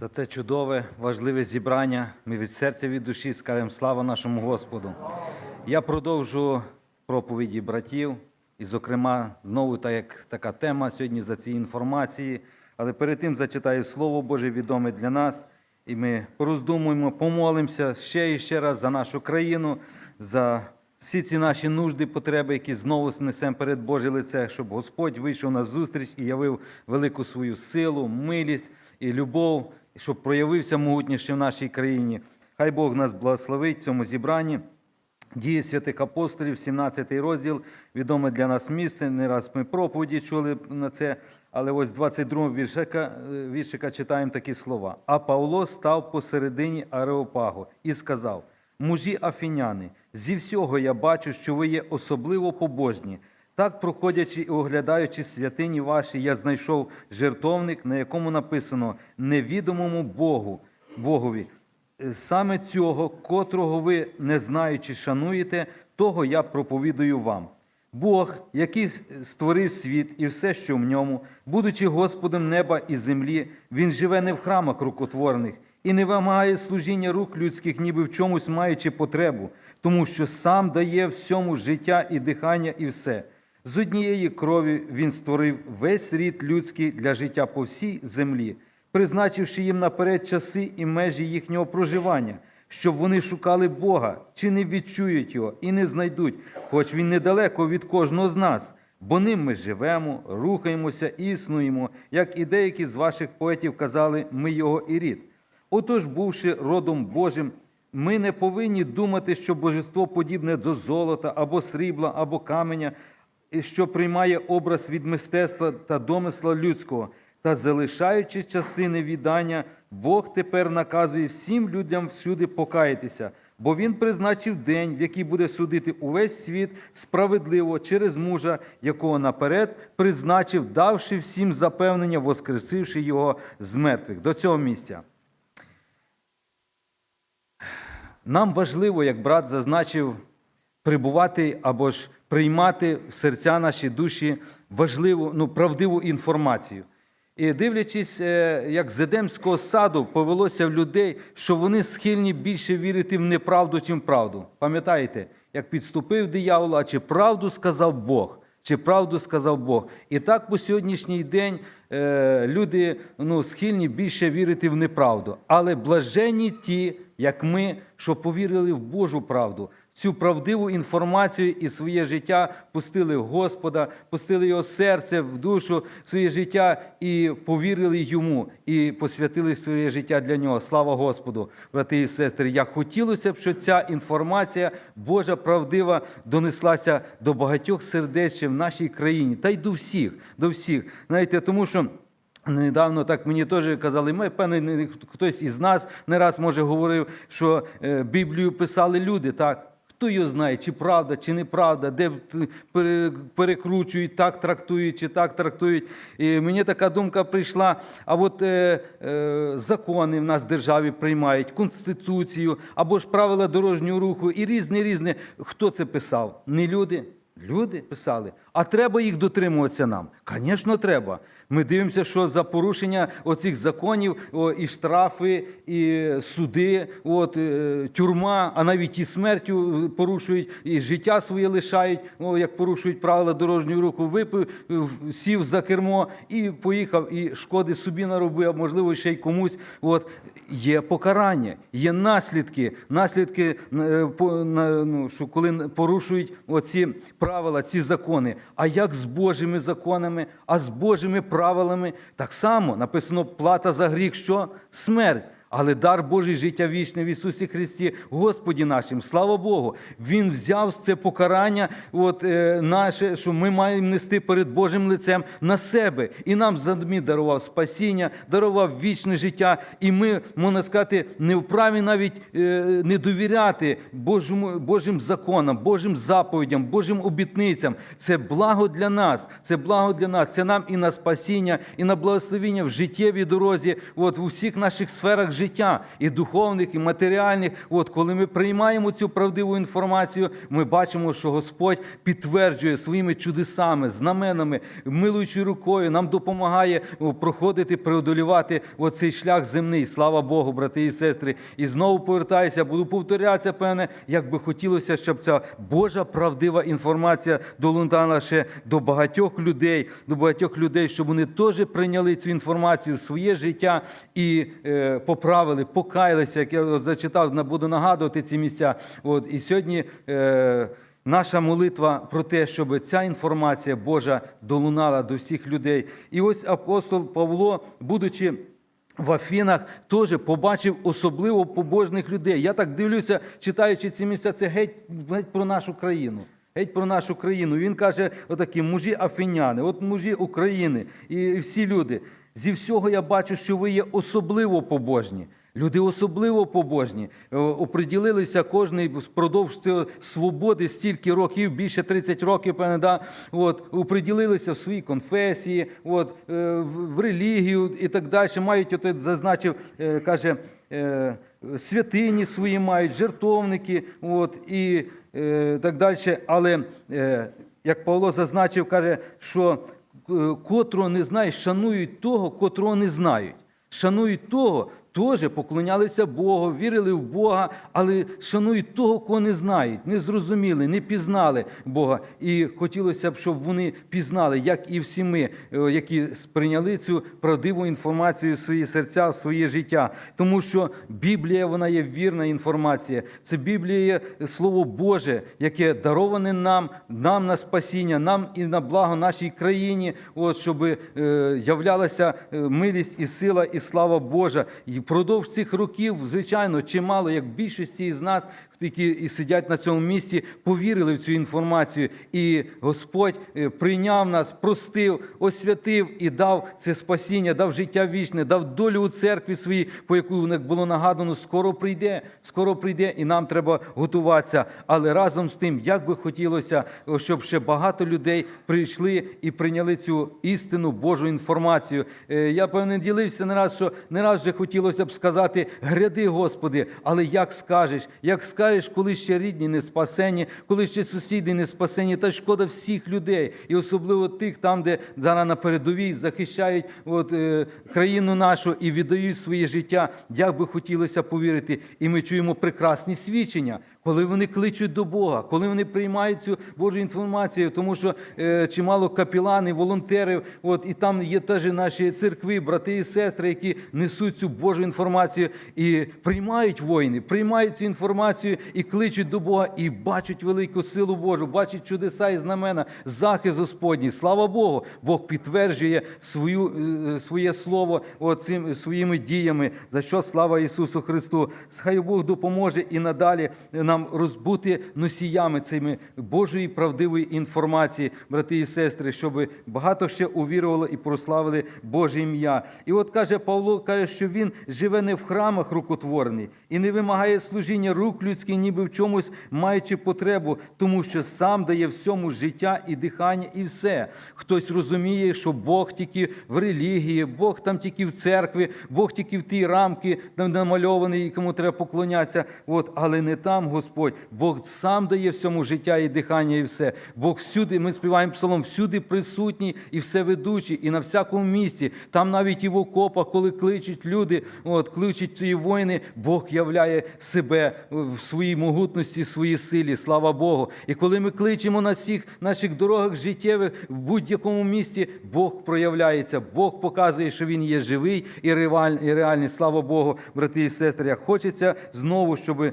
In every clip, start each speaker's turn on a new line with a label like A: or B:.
A: за це чудове, важливе зібрання. Ми від серця від душі скажемо слава нашому Господу. Я продовжу проповіді братів, і, зокрема, знову так як така тема сьогодні за ці інформації. Але перед тим зачитаю Слово Боже відоме для нас, і ми пороздумуємо, помолимося ще і ще раз за нашу країну, за всі ці наші нужди, потреби, які знову снесемо перед Боже лице, щоб Господь вийшов на зустріч і явив велику свою силу, милість і любов, щоб проявився могутніше в нашій країні. Хай Бог нас благословить в цьому зібранні. Дії святих апостолів, 17 розділ, відоме для нас місце. Не раз ми проповіді чули на це, але ось 22 віршика, е, віршика читаємо такі слова. А Павло став посередині Ареопагу і сказав: Мужі афіняни, зі всього я бачу, що ви є особливо побожні. Так, проходячи і оглядаючи святині ваші, я знайшов жертовник, на якому написано невідомому Богу, Богові. Е, Саме цього, котрого ви не знаючи шануєте, того я проповідую вам. Бог, який створив світ і все, що в ньому, будучи Господом неба і землі, Він живе не в храмах рукотворених і не вимагає служіння рук людських, ніби в чомусь маючи потребу, тому що сам дає всьому життя і дихання, і все. З однієї крові Він створив весь рід людський для життя по всій землі призначивши їм наперед часи і межі їхнього проживання, щоб вони шукали Бога, чи не відчують його і не знайдуть, хоч він недалеко від кожного з нас. Бо ним ми живемо, рухаємося існуємо, як і деякі з ваших поетів казали, ми його і рід. Отож, бувши родом Божим, ми не повинні думати, що божество подібне до золота або срібла, або каменя, що приймає образ від мистецтва та домисла людського. Та залишаючи часи невідання, Бог тепер наказує всім людям всюди покаятися, бо Він призначив день, в який буде судити увесь світ справедливо через мужа, якого наперед призначив, давши всім запевнення, воскресивши його з мертвих. До цього місця. Нам важливо, як брат зазначив, прибувати або ж приймати в серця наші душі важливу, ну, правдиву інформацію. І дивлячись, е, як з Едемського саду повелося в людей, що вони схильні більше вірити в неправду, чим в правду. Пам'ятаєте, як підступив диявол, а чи правду сказав Бог? Чи правду сказав Бог? І так по сьогоднішній день е, люди ну, схильні більше вірити в неправду. Але блаженні ті, як ми, що повірили в Божу правду, цю правдиву інформацію і своє життя пустили в Господа, пустили його серце в душу, в своє життя і повірили йому, і посвятили своє життя для нього. Слава Господу, брати і сестри. Як хотілося б, щоб ця інформація Божа правдива донеслася до багатьох сердець в нашій країні, та й до всіх, до всіх. Знаєте, тому що. Недавно так мені теж казали, ми, певне, не- хтось із нас не раз може говорив, що е, Біблію писали люди, так. Хто його знає, чи правда, чи неправда, де перекручують, так трактують, чи так трактують. І мені така думка прийшла. А от е, е, закони в нас в державі приймають, конституцію або ж правила дорожнього руху і різне різне. Хто це писав? Не люди. Люди писали, а треба їх дотримуватися нам. Звісно, треба. Ми дивимося, що за порушення оцих законів о, і штрафи, і суди, от, е, тюрма, а навіть і смертю порушують, і життя своє лишають, о, як порушують правила дорожнього руху, випив, сів за кермо і поїхав, і шкоди собі наробив, а можливо, ще й комусь. От. Є покарання, є наслідки, наслідки, е, на- ну, що коли порушують оці правила, ці закони. А як з Божими законами, а з Божими правилами? Так само написано плата за гріх, що смерть. Але дар Божий життя вічне в Ісусі Христі, Господі нашим, слава Богу, Він взяв це покарання, от, е, наше, що ми маємо нести перед Божим лицем на себе. І нам задмі дарував спасіння, дарував вічне життя. І ми, можна сказати, не вправі навіть е, не довіряти Божому, Божим законам, Божим заповідям, Божим обітницям. Це благо для нас. Це благо для нас. Це нам і на спасіння, і на благословіння в життєвій дорозі, от, у всіх наших сферах життя, і духовних, і матеріальних. От коли ми приймаємо цю правдиву інформацію, ми бачимо, що Господь підтверджує своїми чудесами, знаменами, милуючою рукою, нам допомагає проходити, преодолювати оцей шлях земний. Слава Богу, брати і сестри. І знову повертаюся, буду повторятися, певне, як би хотілося, щоб ця Божа правдива інформація долунала ще до багатьох людей, до багатьох людей, щоб вони теж прийняли цю інформацію в своє життя і е, поправили, покаялися. Як я зачитав, буду нагадувати ці місця. От і сьогодні. Е, Наша молитва про те, щоб ця інформація Божа долунала до всіх людей. І ось апостол Павло, будучи в Афінах, теж побачив особливо побожних людей. Я так дивлюся, читаючи ці місця, це геть, геть про нашу країну. Геть про нашу країну. Він каже, отакі мужі афіняни, от мужі України і всі люди. Зі всього я бачу, що ви є особливо побожні. Люди особливо побожні, Е, оприділилися кожний впродовж свободи стільки років, більше 30 років, певне, да, от, оприділилися в своїй конфесії, от, е, в релігію і так далі. Мають, от, зазначив, е, каже, святині свої мають, жертовники, от, і так далі. Але, як Павло зазначив, каже, що котрого не знають, шанують того, котрого не знають. Шанують того, теж поклонялися Богу, вірили в Бога, але шанують того, кого не знають, не зрозуміли, не пізнали Бога. І хотілося б, щоб вони пізнали, як і всі ми, е, які сприйняли цю правдиву інформацію в свої серця, в своє життя. Тому що Біблія вона є вірна інформація. Це Біблія є Слово Боже, яке дароване нам, нам на спасіння, нам і на благо нашій країні, от, щоб е, являлася е, милість і сила, і слава Божа. Впродовж цих років, звичайно, чимало, як більшості із нас, які і сидять на цьому місці, повірили в цю інформацію. І Господь е, прийняв нас, простив, освятив і дав це спасіння, дав життя вічне, дав долю у церкві своїй, по яку як було нагадано, скоро прийде, скоро прийде, і нам треба готуватися. Але разом з тим, як би хотілося, щоб ще багато людей прийшли і прийняли цю істину, Божу інформацію. Е, Я певне ділився не раз, що не раз вже хотілося б сказати: гряди, Господи, але як скажеш, як скажеш, коли ще рідні не спасені, коли ще сусіди не спасені, та шкода всіх людей, і особливо тих там, де зараз на передовій захищають от, е, країну нашу і віддають своє життя. Як би хотілося повірити, і ми чуємо прекрасні свідчення. Коли вони кличуть до Бога, коли вони приймають цю Божу інформацію, тому що е, чимало капіланів, волонтерів, от і там є теж наші церкви, брати і сестри, які несуть цю Божу інформацію і приймають воїни, приймають цю інформацію і кличуть до Бога, і бачать велику силу Божу, бачать чудеса і знамена, захист Господній. Слава Богу! Бог підтверджує свою, е, своє слово цим своїми діями. За що слава Ісусу Христу! Хай Бог допоможе і надалі нам розбути носіями цими Божої правдивої інформації, брати і сестри, щоб багато ще увірувало і прославили Боже ім'я. І от каже Павло, каже, що він живе не в храмах рукотворений і не вимагає служіння рук людських, ніби в чомусь маючи потребу, тому що сам дає всьому життя і дихання, і все. Хтось розуміє, що Бог тільки в релігії, Бог там тільки в церкві, Бог тільки в тій рамки, там намальований, кому треба поклонятися. От, але не там Господь. Бог сам дає всьому життя і дихання, і все. Бог всюди, ми співаємо псалом, всюди присутній і всеведучий, і на всякому місці. Там навіть і в окопах, коли кличуть люди, от, кличуть ці воїни, Бог являє себе в своїй могутності, в своїй силі. Слава Богу. І коли ми кличемо на всіх наших дорогах життєвих, в будь-якому місці, Бог проявляється, Бог показує, що Він є живий і реальний. Слава Богу, брати і сестри. Як хочеться знову, щоб е,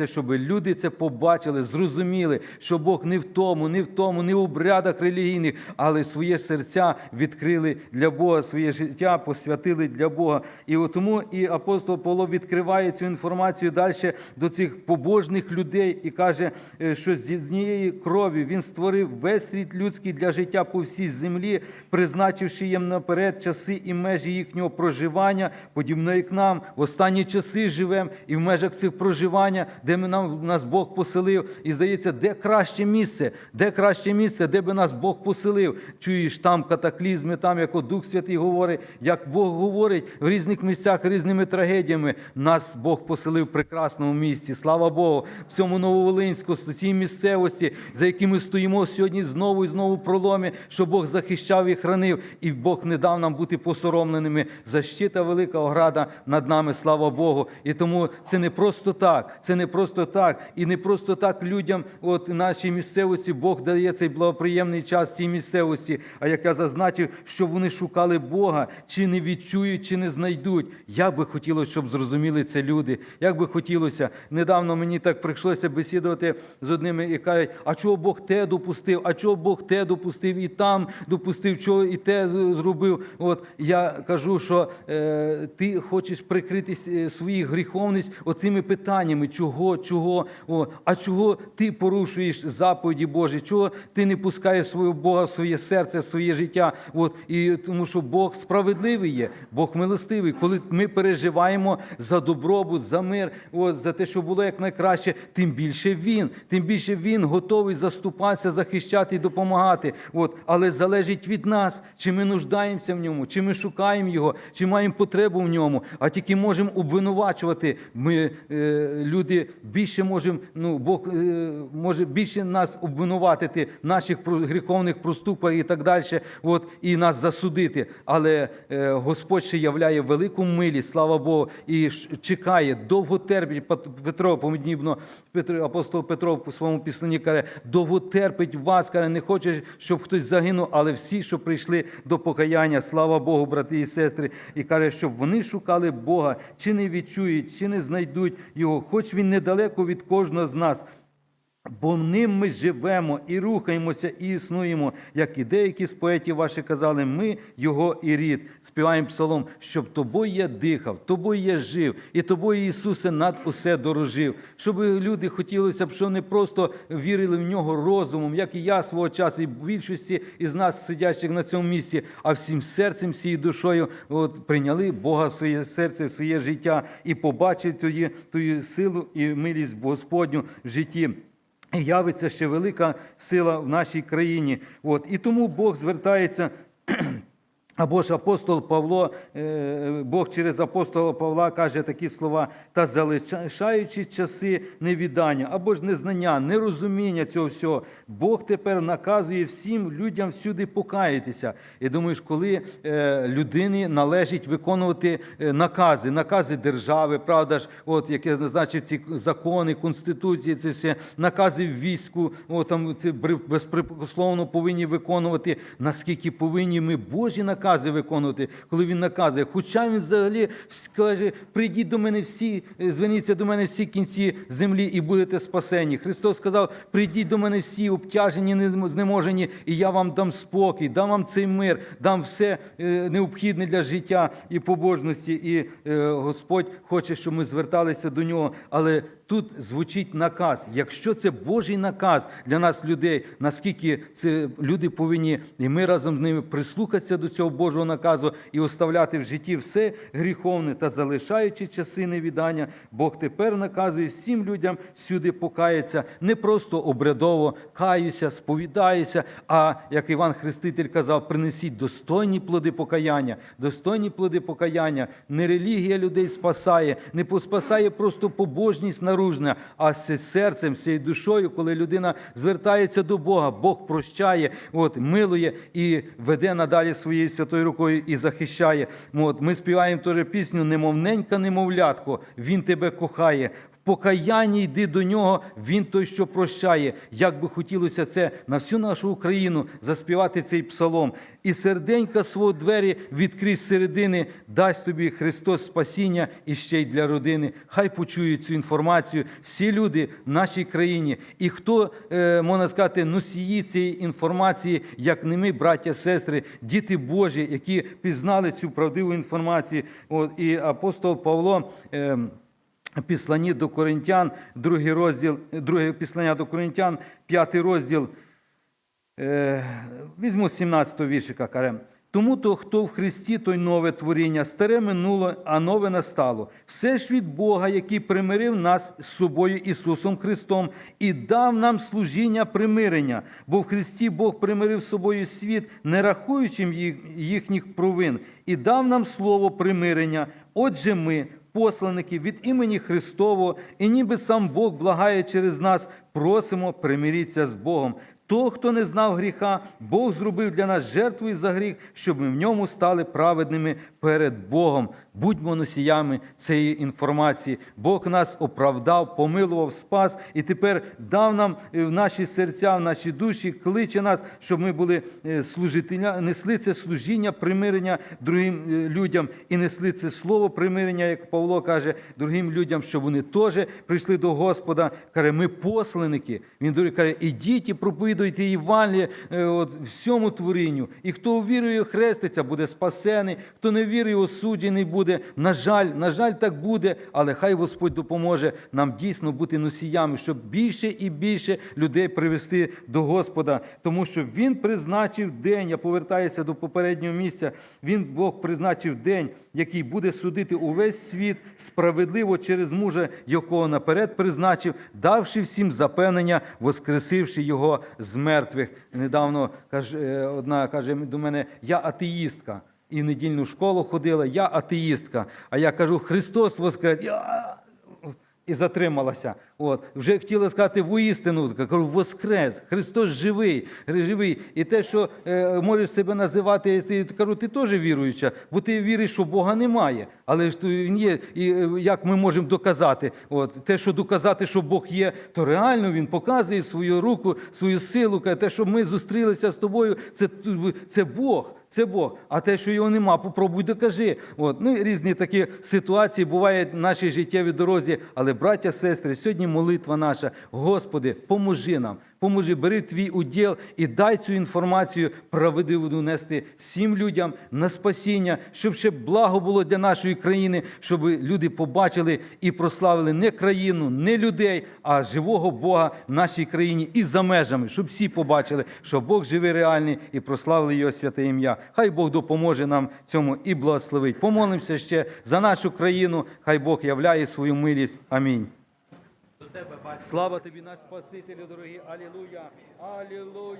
A: повторяється, щоб люди це побачили, зрозуміли, що Бог не в тому, не в тому, не в обрядах релігійних, але своє серця відкрили для Бога, своє життя посвятили для Бога. І тому і апостол Павло відкриває цю інформацію далі до цих побожних людей і каже, е, що з однієї крові він створив весь рід людський для життя по всій землі, призначивши їм наперед часи і межі їхнього проживання, подібно як нам в останні часи живемо, і в межах цих проживання, де ми нам нас Бог поселив. І здається, де краще місце, де краще місце, де би нас Бог поселив. Чуєш там катаклізми, там як Дух Святий говорить, як Бог говорить в різних місцях різними трагедіями. Нас Бог поселив в прекрасному місці. Слава Богу, в цьому Нововолинську, в цій місцевості, за якими стоїмо сьогодні знову і знову в проломі, що Бог захищав і хранив, і Бог не дав нам бути посоромленими. Защита велика ограда над нами, слава Богу. І тому це не просто так. Це не просто так. І не просто так людям, от нашій місцевості, Бог дає цей благоприємний час цій місцевості. А як я зазначив, що вони шукали Бога, чи не відчують, чи не знайдуть. Як би хотілося, щоб зрозуміли це люди. Як би хотілося. Недавно мені так прийшлося бесідувати з одними і кажуть, а чого Бог те допустив, а чого Бог те допустив, і там допустив, чого і те зробив. От я кажу, що е, ти хочеш прикрити с- свою гріховність оцими питаннями, чого, чого, о, а чого ти порушуєш заповіді Божі, чого ти не пускаєш свого Бога в своє серце, в своє життя. От, і тому що Бог справедливий є, Бог милостивий. Коли ми переживаємо за добробут, за мир, от, за те, що було якнайкраще, тим більше він, тим більше він готовий заступатися, захищати і допомагати. От, але залежить від нас, чи ми нуждаємося в ньому, чи ми шукаємо його, чи маємо потребу в ньому, а тільки можемо обвинувачувати. Ми е, люди більше можемо, ну Бог е, може більше нас обвинуватити наших гріховних проступках і так далі, от, і нас засудити. Але е, Господь ще являє велику милість, слава Богу, і чекає, довго терпить Петро, подібно Петро, апостол Петро в своєму післанні каже, довго терпить вас, каже, не хоче, щоб хтось загинув, але всі, що прийшли до покаяння, слава Богу, брати і сестри, і каже, щоб вони шукали Бога, чи не відчують, чи не знайдуть його, хоч він недалеко від кожного з нас. Бо ним ми живемо і рухаємося, і існуємо, як і деякі з поетів ваші казали, ми його і рід. Співаємо псалом, щоб тобою я дихав, тобою я жив, і тобою, Ісусе, над усе дорожив. Щоб люди хотілося б, що не просто вірили в нього розумом, як і я свого часу, і більшості із нас, сидячих на цьому місці, а всім серцем, всією душою от, прийняли Бога в своє серце, в своє життя і побачили ту силу і милість Господню в житті. Явиться ще велика сила в нашій країні. От. І тому Бог звертається. Або ж апостол Павло, е, Бог через апостола Павла каже такі слова, та залишаючи часи невідання, або ж незнання, нерозуміння цього всього, Бог тепер наказує всім людям всюди покаятися. І думаєш, коли е, людині належить виконувати е, накази, накази держави, правда ж, от яке назначив ці закони, конституції, це все, накази в війську, от там це безпрекословно повинні виконувати, наскільки повинні ми Божі накази виконувати, коли він наказує. Хоча він взагалі скаже, прийдіть до мене всі, е, зверніться до мене всі кінці землі і будете спасені. Христос сказав: прийдіть до мене всі обтяжені, знеможені, і я вам дам спокій, дам вам цей мир, дам все е, необхідне для життя і побожності. І е, Господь хоче, щоб ми зверталися до нього. Але тут звучить наказ. Якщо це Божий наказ для нас, людей, наскільки це люди повинні, і ми разом з ними прислухатися до цього Божого наказу і оставляти в житті все гріховне та залишаючи часи невідання, Бог тепер наказує всім людям всюди покаятися, не просто обрядово каюся, сповідаюся, а як Іван Хреститель казав, принесіть достойні плоди покаяння, достойні плоди покаяння. Не релігія людей спасає, не спасає просто побожність наружна, а з серцем, з душою, коли людина звертається до Бога, Бог прощає, от, милує і веде надалі своєю святою рукою і захищає. От, ми співаємо теж пісню Немовненька, немовлятко, Він тебе кохає. В покаянні йди до нього, він той, що прощає. Як би хотілося це на всю нашу Україну заспівати цей псалом. І серденька свого двері відкрий з середини, дасть тобі Христос спасіння і ще й для родини. Хай почують цю інформацію всі люди в нашій країні. І хто, е, можна сказати, носії цієї інформації, як не ми, браття, сестри, діти Божі, які пізнали цю правдиву інформацію. От, і апостол Павло. Е, Післанні до Коринтян, другий розділ, друге післання до Коринтян, п'ятий розділ. Е, візьму 17-го віршика, каже. Тому то, хто в Христі, той нове творіння, старе минуло, а нове настало. Все ж від Бога, який примирив нас з собою Ісусом Христом і дав нам служіння примирення, бо в Христі Бог примирив з собою світ, не рахуючи їх- їхніх провин, і дав нам слово примирення. Отже, ми, посланники від імені Христового, і ніби сам Бог благає через нас, просимо примиріться з Богом. Того, хто не знав гріха, Бог зробив для нас жертвою за гріх, щоб ми в ньому стали праведними перед Богом. Будьмо носіями цієї інформації. Бог нас оправдав, помилував, спас і тепер дав нам е, в наші серця, в наші душі, кличе нас, щоб ми були е, служителя, несли це служіння, примирення другим е, людям і несли це слово примирення, як Павло каже, другим людям, щоб вони теж прийшли до Господа. Каже, ми посланники. Він каже, ідіть і проповідуйте Євангеліє е, от, всьому творінню. І хто вірує, хреститься, буде спасений, хто не вірує, осуджений буде. На жаль, на жаль, так буде, але хай Господь допоможе нам дійсно бути носіями, щоб більше і більше людей привести до Господа, тому що Він призначив день. Я повертаюся до попереднього місця. Він Бог призначив день, який буде судити увесь світ справедливо через мужа, якого наперед призначив, давши всім запевнення, воскресивши його мертвих. Недавно каже, е, одна каже до мене: я атеїстка. І в недільну школу ходила, я атеїстка. А я кажу, Христос воскрес. Я... І затрималася. От. Вже хотіла сказати воістину, кажу, воскрес, Христос живий, живий. І те, що е, можеш себе називати, я кажу, ти теж віруюча, бо ти віриш, що Бога немає. Але ж то він є, і е, як ми можемо доказати? От, те, що доказати, що Бог є, то реально Він показує свою руку, свою силу. Те, що ми зустрілися з тобою, це, це Бог. Це Бог. А те, що його нема, попробуй докажи. От. Ну, і різні такі ситуації бувають в нашій життєвій дорозі. Але, браття, сестри, сьогодні молитва наша. Господи, поможи нам. Поможи, бери твій уділ і дай цю інформацію правдиву донести всім людям на спасіння, щоб ще благо було для нашої країни, щоб люди побачили і прославили не країну, не людей, а живого Бога в нашій країні і за межами, щоб всі побачили, що Бог живий реальний і прославили його святе ім'я. Хай Бог допоможе нам цьому і благословить. Помолимося ще за нашу країну. Хай Бог являє свою милість. Амінь. Слава тобі, наш Спасителю, дорогі. Алілуя! Алілуя!